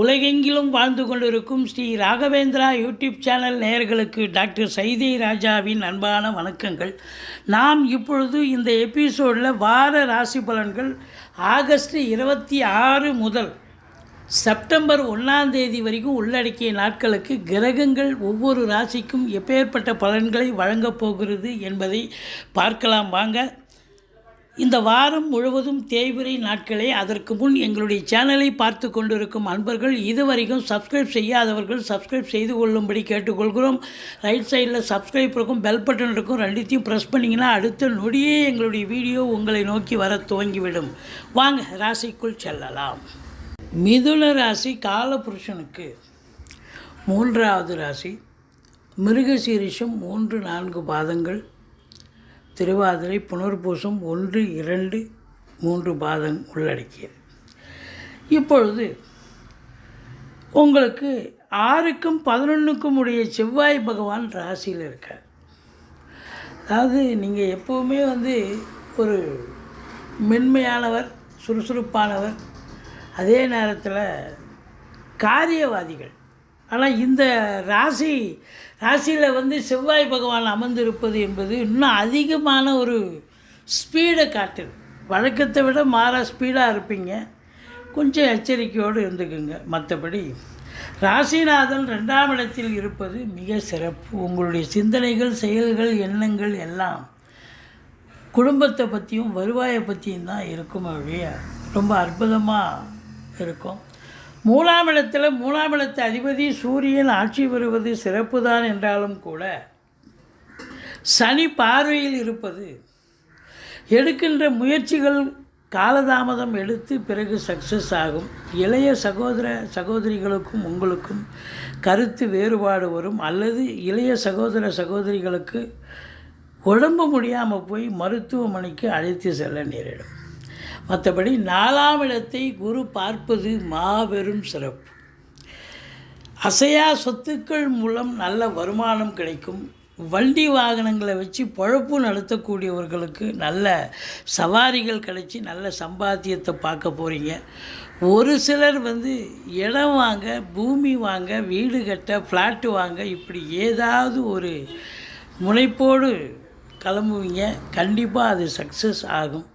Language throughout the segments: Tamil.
உலகெங்கிலும் வாழ்ந்து கொண்டிருக்கும் ஸ்ரீ ராகவேந்திரா யூடியூப் சேனல் நேயர்களுக்கு டாக்டர் சைதை ராஜாவின் அன்பான வணக்கங்கள். நாம் இப்பொழுது இந்த எபிசோடில் வார ராசி பலன்கள் ஆகஸ்ட் இருபத்தி ஆறு முதல் செப்டம்பர் ஒன்றாம் தேதி வரைக்கும் உள்ளடக்கிய நாட்களுக்கு கிரகங்கள் ஒவ்வொரு ராசிக்கும் எப்பேற்பட்ட பலன்களை வழங்கப் போகிறது என்பதை பார்க்கலாம். வாங்க இந்த வாரம் முழுவதும் தேய்பிரை நாட்களே. அதற்கு முன் எங்களுடைய சேனலை பார்த்து கொண்டிருக்கும் அன்பர்கள் இதுவரைக்கும் சப்ஸ்கிரைப் செய்யாதவர்கள் சப்ஸ்கிரைப் செய்து கொள்ளும்படி கேட்டுக்கொள்கிறோம். ரைட் சைடில் சப்ஸ்கிரைப் இருக்கும் பெல் பட்டன் இருக்கும் ரெண்டுத்தையும் ப்ரெஸ் பண்ணிங்கன்னா அடுத்த நொடியே எங்களுடைய வீடியோ உங்களை நோக்கி வர துவங்கிவிடும். வாங்க ராசிக்குள் செல்லலாம். மிதுன ராசி காலபுருஷனுக்கு மூன்றாவது ராசி மிருகசீரிஷம் மூன்று நான்கு பாதங்கள். திருவாதிரை புனர்பூசம் ஒன்று இரண்டு மூன்று பாதம் உள்ளடக்கியது. இப்பொழுது உங்களுக்கு ஆறுக்கும் பதினொன்றுக்கும் உடைய செவ்வாய் பகவான் ராசியில் இருக்கார். அதாவது நீங்கள் எப்போவுமே வந்து ஒரு மென்மையானவர் சுறுசுறுப்பானவர். அதே நேரத்தில் காரியவாதிகள். ஆனால் இந்த ராசி ராசியில் வந்து செவ்வாய் பகவான் அமர்ந்திருப்பது என்பது இன்னும் அதிகமான ஒரு ஸ்பீடை காட்டுது. வழக்கத்தை விட மாறா ஸ்பீடாக இருப்பீங்க. கொஞ்சம் எச்சரிக்கையோடு இருந்துக்குங்க. மற்றபடி ராசிநாதன் ரெண்டாம் இடத்தில் இருப்பது மிக சிறப்பு. உங்களுடைய சிந்தனைகள் செயல்கள் எண்ணங்கள் எல்லாம் குடும்பத்தை பற்றியும் வருவாயை பற்றியும் தான் இருக்கும் வழிய ரொம்ப அற்புதமாக இருக்கும். மூணாம் இடத்துல அதிபதி சூரியன் ஆட்சி பெறுவது சிறப்பு தான் என்றாலும் கூட சனி பார்வையில் இருப்பது எடுக்கின்ற முயற்சிகள் காலதாமதம் எடுத்து பிறகு சக்ஸஸ் ஆகும். இளைய சகோதர சகோதரிகளுக்கும் உங்களுக்கும் கருத்து வேறுபாடு வரும். அல்லது இளைய சகோதர சகோதரிகளுக்கு உடம்பு முடியாமல் போய் மருத்துவமனைக்கு அழைத்து செல்ல நேரிடும். மற்றபடி நாலாம் இடத்தை குரு பார்ப்பது மாபெரும் சிறப்பு. அசையா சொத்துக்கள் மூலம் நல்ல வருமானம் கிடைக்கும். வண்டி வாகனங்களை வச்சு பொழப்பு நடத்தக்கூடியவர்களுக்கு நல்ல சவாரிகள் கிடைச்சி நல்ல சம்பாத்தியத்தை பார்க்க போகிறீங்க ஒரு சிலர் வந்து இடம் வாங்க பூமி வாங்க வீடு கட்ட ஃப்ளாட்டு வாங்க இப்படி ஏதாவது ஒரு முனைப்போடு கிளம்புவீங்க. கண்டிப்பாக அது சக்ஸஸ் ஆகும்.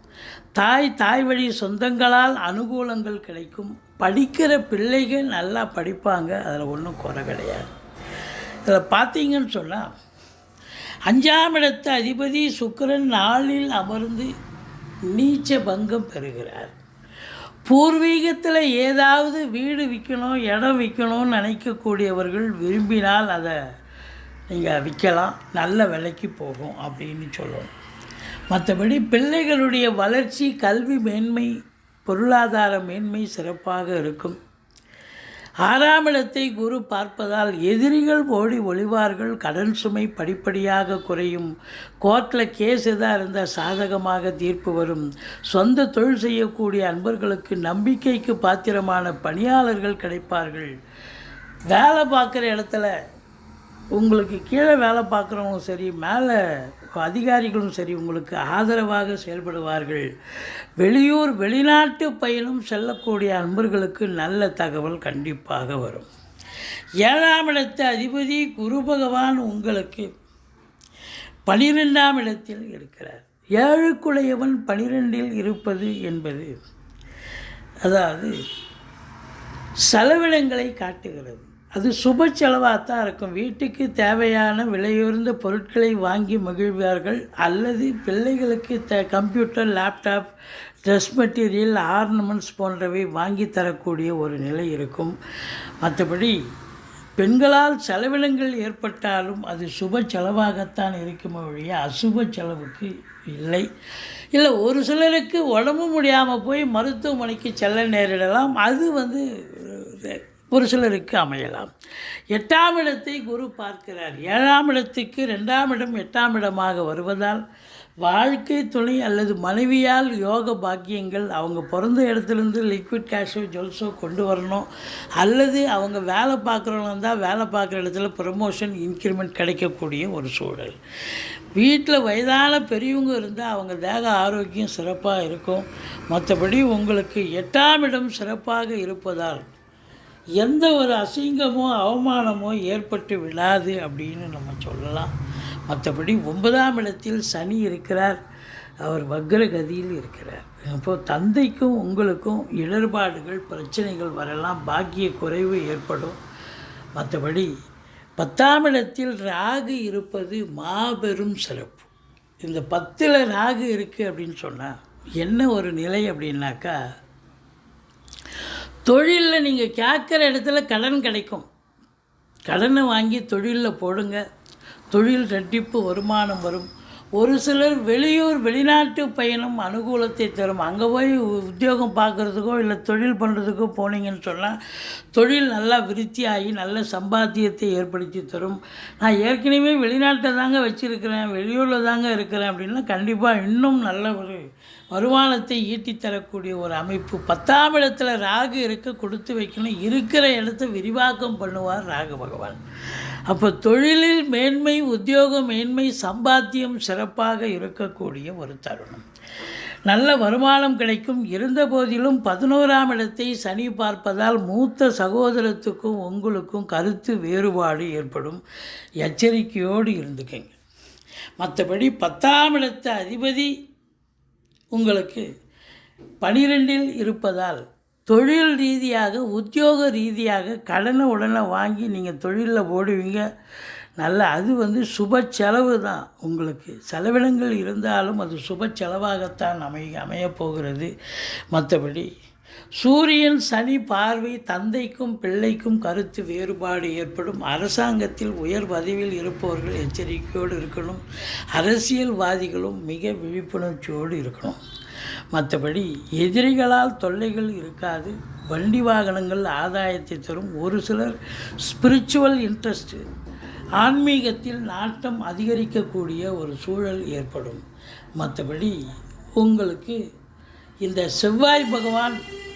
தாய் தாய் வழி சொந்தங்களால் அனுகூலங்கள் கிடைக்கும். படிக்கிற பிள்ளைகள் நல்லா படிப்பாங்க. அதில் ஒன்றும் குறை கிடையாது. இதில் பார்த்தீங்கன்னு சொன்னால் அஞ்சாம் இடத்து அதிபதி சுக்கரன் நாளில் அமர்ந்து நீச்ச பங்கம் பெறுகிறார். பூர்வீகத்தில் ஏதாவது வீடு விற்கணும் இடம் விற்கணும்னு நினைக்கக்கூடியவர்கள் விரும்பினால் அதை நீங்கள் விற்கலாம் நல்ல விலைக்கு போகும் அப்படின்னு சொல்லணும். மற்றபடி பிள்ளைகளுடைய வளர்ச்சி கல்வி மேன்மை பொருளாதார மேன்மை சிறப்பாக இருக்கும். ஆறாம் இடத்தை குரு பார்ப்பதால் எதிரிகள் ஓடி ஒளிவார்கள் கடன் சுமை படிப்படியாக குறையும். கோர்ட்டில் கேஸ் எதாக இருந்தால் சாதகமாக தீர்ப்பு வரும். சொந்த தொழில் செய்யக்கூடிய அன்பர்களுக்கு நம்பிக்கைக்கு பாத்திரமான பணியாளர்கள் கிடைப்பார்கள். வேலை பார்க்குற இடத்துல உங்களுக்கு கீழே வேலை பார்க்குறவங்களும் சரி மேலே அதிகாரிகளும் சரி உங்களுக்கு ஆதரவாக செயல்படுவார்கள். வெளியூர் வெளிநாட்டு பயணம் செல்லக்கூடிய அன்பர்களுக்கு நல்ல தகவல் கண்டிப்பாக வரும். ஏழாம் இடத்து அதிபதி குரு பகவான் உங்களுக்கு பனிரெண்டாம் இடத்தில் இருக்கிறார். ஏழுக்குடையவன் பனிரெண்டில் இருப்பது என்பது அதாவது செலவினங்களை காட்டுகிறது. அது சுப செலவாக தான் இருக்கும். வீட்டுக்கு தேவையான விலையுயர்ந்த பொருட்களை வாங்கி மகிழ்வார்கள். அல்லது பிள்ளைகளுக்கு the computer laptop dress material ornaments போன்றவை வாங்கி தரக்கூடிய ஒரு நிலை இருக்கும். மற்றபடி பெண்களால் செலவினங்கள் ஏற்பட்டாலும் அது சுப செலவாகத்தான் இருக்குமே ஒழிய அசுப செலவுக்கு இல்லை. இல்லை ஒரு சிலருக்கு உடம்பு முடியாமல் போய் மருத்துவமனைக்கு செல்ல நேரிடலாம். அது வந்து ஒரு சிலருக்கு அமையலாம். எட்டாம் இடத்தை குரு பார்க்கிறார். ஏழாம் இடத்துக்கு ரெண்டாம் இடம் எட்டாம் இடமாக வருவதால் வாழ்க்கை துணை அல்லது மனைவியால் யோக பாக்கியங்கள் அவங்க பிறந்த இடத்துலேருந்து லிக்விட் கேஷோ ஜுவல்ஸோ கொண்டு வரணும். அல்லது அவங்க வேலை பார்க்குறவங்க இருந்தால் வேலை பார்க்குற இடத்துல ப்ரமோஷன் இன்க்ரிமெண்ட் கிடைக்கக்கூடிய ஒரு சூழல். வீட்டில் வயதான பெரியவங்க இருந்தால் அவங்க தேக ஆரோக்கியம் சிறப்பாக இருக்கும். மற்றபடி உங்களுக்கு எட்டாம் இடம் சிறப்பாக இருப்பதால் எந்த ஒரு அசிங்கமோ அவமானமோ ஏற்பட்டு விடாது அப்படின்னு நம்ம சொல்லலாம். மற்றபடி ஒன்பதாம் இடத்தில் சனி இருக்கிறார். அவர் வக்ரகதியில் இருக்கிறார். அப்போது தந்தைக்கும் உங்களுக்கும் இடர்பாடுகள் பிரச்சனைகள் வரலாம். பாக்கிய குறைவு ஏற்படும். மற்றபடி பத்தாம் இடத்தில் ராகு இருப்பது மாபெரும் சிறப்பு. இந்த பத்தில் ராகு இருக்குது அப்படின்னு சொன்னால் என்ன ஒரு நிலை அப்படின்னாக்கா தொழிலில் நீங்கள் கேட்குற இடத்துல கடன் கிடைக்கும். கடனை வாங்கி தொழிலில் போடுங்க. தொழில் ரெட்டிப்பு வருமானம் வரும். ஒரு சிலர் வெளியூர் வெளிநாட்டு பயணம் அனுகூலத்தை தரும். அங்கே போய் உத்தியோகம் பார்க்குறதுக்கோ இல்லை தொழில் பண்ணுறதுக்கோ போனீங்கன்னு சொன்னால் தொழில் நல்லா விருத்தியாகி நல்ல சம்பாத்தியத்தை ஏற்படுத்தி தரும். நான் ஏற்கனவே வெளிநாட்டை தாங்க வச்சுருக்கிறேன் வெளியூரில் தாங்க இருக்கிறேன் அப்படின்னா கண்டிப்பாக இன்னும் நல்ல ஒரு வருமானத்தை ஈட்டித்தரக்கூடிய ஒரு அமைப்பு. பத்தாம் இடத்துல ராகு இருக்க கொடுத்து வைக்கணும். இருக்கிற இடத்த விரிவாக்கம் பண்ணுவார் ராகு பகவான். அப்போ தொழிலில் மேன்மை உத்தியோக மேன்மை சம்பாத்தியம் சிறப்பாக இருக்கக்கூடிய ஒரு தருணம். நல்ல வருமானம் கிடைக்கும். இருந்த போதிலும் பதினோராம் இடத்தை சனி பார்ப்பதால் மூத்த சகோதரத்துக்கும் உங்களுக்கும் கருத்து வேறுபாடு ஏற்படும். எச்சரிக்கையோடு இருந்துக்கங்க. மற்றபடி பத்தாம் இடத்த அதிபதி உங்களுக்கு பனிரெண்டில் இருப்பதால் தொழில் ரீதியாக உத்தியோக ரீதியாக கடனை உடனே வாங்கி நீங்கள் தொழிலில் போடுவீங்க. நல்ல அது வந்து சுப செலவு தான். உங்களுக்கு செலவினங்கள் இருந்தாலும் அது சுப செலவாகத்தான் அமைய அமையப்போகிறது மற்றபடி சூரியன் சனி பார்வை தந்தைக்கும் பிள்ளைக்கும் கருத்து வேறுபாடு ஏற்படும். அரசாங்கத்தில் உயர் பதவியில் இருப்பவர்கள் எச்சரிக்கையோடு இருக்கணும். அரசியல்வாதிகளும் மிக விழிப்புணர்ச்சியோடு இருக்கணும். மற்றபடி எதிரிகளால் தொல்லைகள் இருக்காது. வண்டி வாகனங்கள் ஆதாயத்தை தரும். ஒரு சிலர் ஸ்பிரிச்சுவல் இன்ட்ரெஸ்ட்டு ஆன்மீகத்தில் நாட்டம் அதிகரிக்கக்கூடிய ஒரு சூழல் ஏற்படும். மற்றபடி உங்களுக்கு இந்த செவ்வாய் பகவான்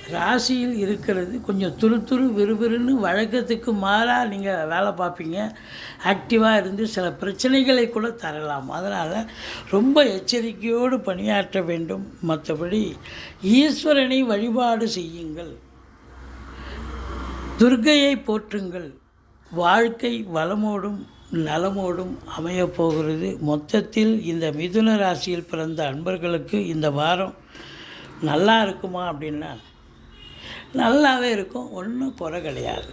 ராசியில் இருக்கிறது கொஞ்சம் துரு துரு விறுவிறுன்னு வழக்கத்துக்கு மாறாக நீங்கள் வேலை பார்ப்பீங்க. ஆக்டிவாக இருந்து சில பிரச்சனைகளை கூட தரலாம். அதனால் ரொம்ப எச்சரிக்கையோடு பணியாற்ற வேண்டும். மற்றபடி ஈஸ்வரனை வழிபாடு செய்யுங்கள். துர்கையை போற்றுங்கள். வாழ்க்கை வளமோடும் நலமோடும் அமையப் போகிறது. மொத்தத்தில் இந்த மிதுன ராசியில் பிறந்த அன்பர்களுக்கு இந்த வாரம் நல்லா இருக்குமா அப்படின்னா நல்லாவே இருக்கும். ஒன்றும் குறை கிடையாது.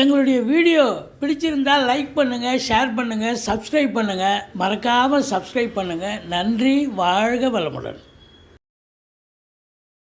எங்களுடைய வீடியோ பிடிச்சிருந்தால் லைக் பண்ணுங்கள் ஷேர் பண்ணுங்கள் சப்ஸ்கிரைப் பண்ணுங்கள் மறக்காமல் சப்ஸ்கிரைப் பண்ணுங்கள் நன்றி வாழ்க வளமுடன்.